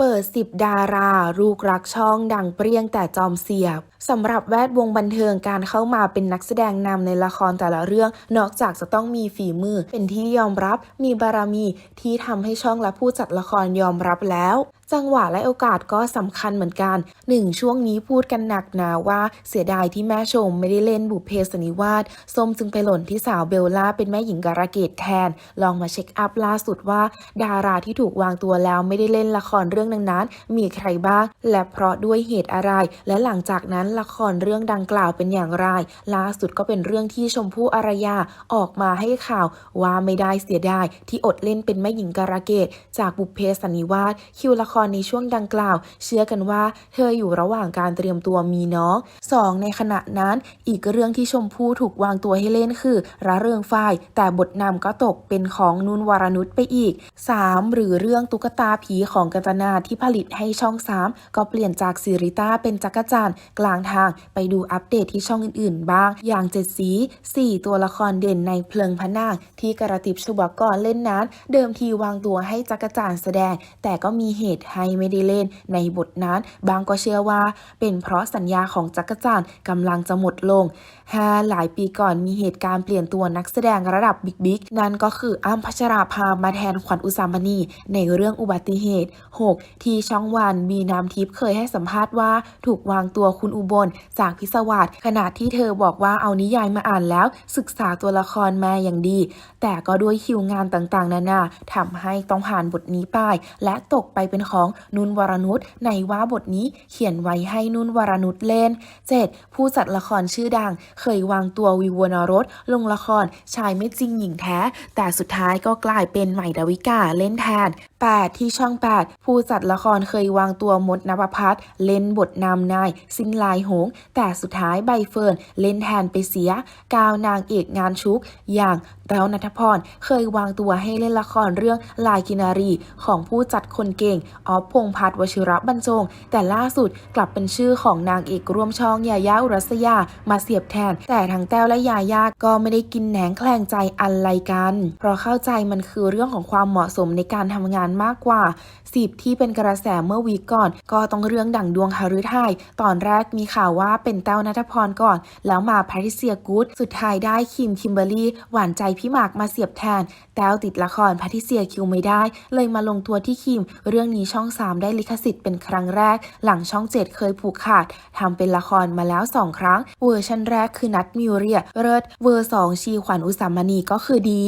เปิด 10 ดารา ลูกรักช่องดังเปรี้ยงแต่จอมเสียบสำหรับแวดวงบันเทิงการเข้ามาเป็นนักแสดงนำในละครแต่ละเรื่อง นอกจากจะต้องมีฝีมือ เป็นที่ยอมรับ มีบารมีที่ทำให้ช่องและผู้จัดละครยอมรับแล้ว จังหวะและโอกาสก็สำคัญเหมือนกันหนึ่งช่วงนี้พูดกันหนักหนาว่าเสียดายที่แม่ชมไม่ได้เล่นบุพเพสนิวาสส้มจึงไปหล่นที่สาวเบลล่าเป็นแม่หญิงการะเกดแทน ลองมาเช็คอัพล่าสุดว่า ดาราที่ถูกวางตัวแล้วไม่ได้เล่นละครเรื่องนั้นๆมีใครบ้าง และเพราะด้วยเหตุอะไร และหลังจากนั้นละครเรื่องดังกล่าวเป็นอย่างไร ล่าสุดก็เป็นเรื่องที่ชมพู่อารยาออกมาให้ข่าวว่าไม่ได้เสียดายที่อดเล่นเป็นแม่หญิงการะเกดจากบุพเพสนนิวาสคิวละครในช่วงดังกล่าว เชื่อกันว่าเธออยู่ระหว่างการเตรียมตัวมีน้องสองในขณะนั้นอีกเรื่องที่ชมพู่ถูกวางตัวให้เล่นคือระเริงฝ้าย แต่บทนำก็ตกเป็นของนุนวรนุชไปอีก 3. หรือเรื่องตุ๊กตาผีของกัญจนาที่ผลิตให้ช่อง 3 ก็เปลี่ยนจากซิริต้าเป็นจักรจันทร์กลางทางไปดูอัปเดตที่ช่องอื่นๆ บ้าง อย่างเจ็ดสี 4 ตัวละครเด่นในเพลิงพนางที่กระติบฉบับก่อนเล่นนั้น เดิมทีวางตัวให้จักรจันทร์แสดง แต่ก็มีเหตุให้ไม่ได้เล่นในบทนั้น บางก็เชื่อว่า เป็นเพราะสัญญาของจักรจันทร์กำลังจะหมดลง5หลายปีก่อนมีเหตุการณ์เปลี่ยนตัวนักแสดงระดับบิ๊กๆ นั่นก็คืออ้ำพัชราภามาแทนขวัญอุสามณี ในเรื่องอุบัติเหตุ 6 ที่ช่องวันมีน้ำทิพย์เคยให้สัมภาษณ์ว่า ถูกวางตัวคุณอุบล จากพิศวาสขณะที่เธอบอกว่าเอานิยายมาอ่านแล้ว ศึกษาตัวละครมาอย่างดี แต่ก็ด้วยคิวงานต่างๆ นานาทำให้ต้องผ่านบทนี้ไป และตกไปเป็นของนุ่นวรนุชในว่าบทนี้เขียนไว้ให้นุ่นวรนุชเล่น 7. ผู้จัดละครชื่อดัง เคยวางตัววิววรรสลงละครชายไม่จริงหญิงแท้ แต่สุดท้ายก็กลายเป็นใหม่ดาวิกาเล่นแทน 8. ที่ช่อง 8 ผู้จัดละครเคยวางตัวมดนภพัฒน์เล่นบทนำนายซิงลายหงส์แต่สุดท้ายใบเฟิร์นเล่นแทนไปเสียกาวนางเอกงานชุก อย่างแต้วนัทพรเคยวางตัวให้เล่นละครเรื่องลายกินารีของผู้จัดคนเก่งออฟพงพัฒน์วชิระบรรจง แต่ล่าสุดกลับเป็นชื่อของนางเอกร่วมช่องยายาอุรัสยามาเสียบแทน แต่ทั้งแต้วและยายาก็ไม่ได้กินแหนงแคลงใจอะไรกัน เพราะเข้าใจมันคือเรื่องของความเหมาะสมในการทำงานมากกว่า10ที่เป็นกระแสเมื่อวีก่อน ก็ต้องเรื่องดั่งดวงฮารุไทยตอนแรกมีข่าวว่าเป็นแต้วนัทพรก่อน แล้วมาแพทริเซียกูดสุดท้ายได้คิมคิมเบอรี่หวานใจพี่หมากมาเสียบแทน แต้วติดละครแพทริเซียคิวไม่ได้ เลยมาลงตัวที่คิม เรื่องนี้ชช่อง 3 ได้ลิขสิทธิ์เป็นครั้งแรก หลังช่อง 7 เคยผูกขาดทำเป็นละครมาแล้ว 2 ครั้ง เวอร์ชันแรกคือนัดมิวเรียเริดเวอร์2ชีขวัญอุสามณีก็คือดี